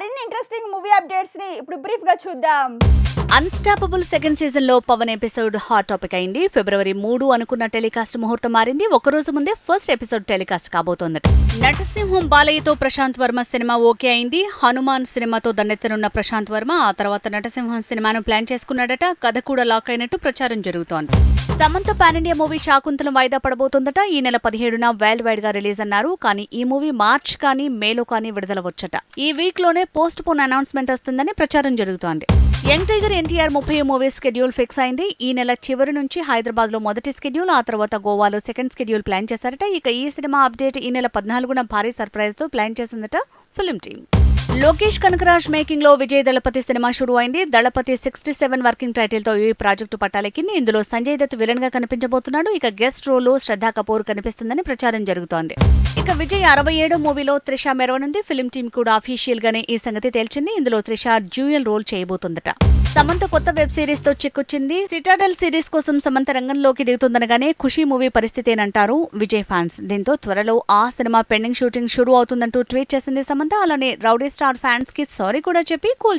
మరిన్ని interesting movie అప్డేట్స్ని ఇప్పుడు బ్రీఫ్గా చూద్దాం. అన్స్టాపబుల్ సెకండ్ సీజన్లో పవన్ ఎపిసోడ్ హాట్ టాపిక్ అయింది. ఫిబ్రవరి మూడు అనుకున్న టెలికాస్ట్ ముహూర్తం మారింది. ఒక రోజు ముందే ఫస్ట్ ఎపిసోడ్ టెలికాస్ట్ కాబోతోంది. నటసింహం బాలయ్యతో ప్రశాంత్ వర్మ సినిమా ఓకే అయింది. హనుమాన్ సినిమాతో దండెత్తనున్న ప్రశాంత్ వర్మ ఆ తర్వాత నటసింహం సినిమాను ప్లాన్ చేసుకున్నాడట. కథ కూడా లాక్ అయినట్టు ప్రచారం జరుగుతోంది. Samantha pan India movie Shaakuntalam వాయిదా పడబోతోందట. ఈ నెల పదిహేడున వరల్డ్ వైడ్గా రిలీజ్ అన్నారు. కానీ ఈ మూవీ మార్చ్ కానీ మేలో కానీ విడుదల వచ్చట. ఈ వీక్లోనే పోస్ట్ పోన్ అనౌన్స్మెంట్ వస్తుందని ప్రచారం జరుగుతోంది. యంగ్ టైగర్ ఎన్టీఆర్ ముప్పై మూవీ స్కెడ్యూల్ ఫిక్స్ అయింది. ఈ నెల చివరి నుంచి హైదరాబాద్లో మొదటి స్కెడ్యూల్ ఆ తర్వాత గోవాలో సెకండ్ స్కెడ్యూల్ ప్లాన్ చేశారట. ఇక ఈ సినిమా అప్డేట్ ఈ నెల పద్నాలుగున భారీ సర్ప్రైజ్తో ప్లాన్ చేసిందట ఫిలిం టీమ్. లోకేష్ కనకరాజ్ మేకింగ్లో విజయ్ దళపతి సినిమా షురూ అయింది దళపతి సిక్స్టీ సెవెన్ వర్కింగ్ టైటిల్తో ఈ ప్రాజెక్టు పట్టాలెక్కింది. ఇందులో సంజయ్ దత్ విలన్గా కనిపించబోతున్నాడు. ఇక గెస్ట్ రోల్లో శ్రద్ధా కపూర్ కనిపిస్తుందని ప్రచారం జరుగుతోంది. ఇక విజయ్ అరవై ఏడో మూవీలో త్రిష మెరవనుంది. ఫిలిం టీమ్ కూడా అఫీషియల్ గానే ఈ సంగతి తేల్చింది. ఇందులో త్రిష డ్యూయల్ రోల్ చేయబోతుందట. సమంత కొత్త వెబ్ సిరీస్తో చిక్కుచ్చింది. సిటాడల్ సిరీస్ కోసం సమంత రంగంలోకి దిగుతుందనగానే ఖుషీ మూవీ పరిస్థితేనంటారు విజయ్ ఫ్యాన్స్. దీంతో త్వరలో ఆ సినిమా పెండింగ్ షూటింగ్ షురూ అవుతుందంటూ ట్వీట్ చేసింది సమంత. అలానే రౌడీ స్టార్ ఫ్యాన్స్కి సారీ కూడా చెప్పి కూల్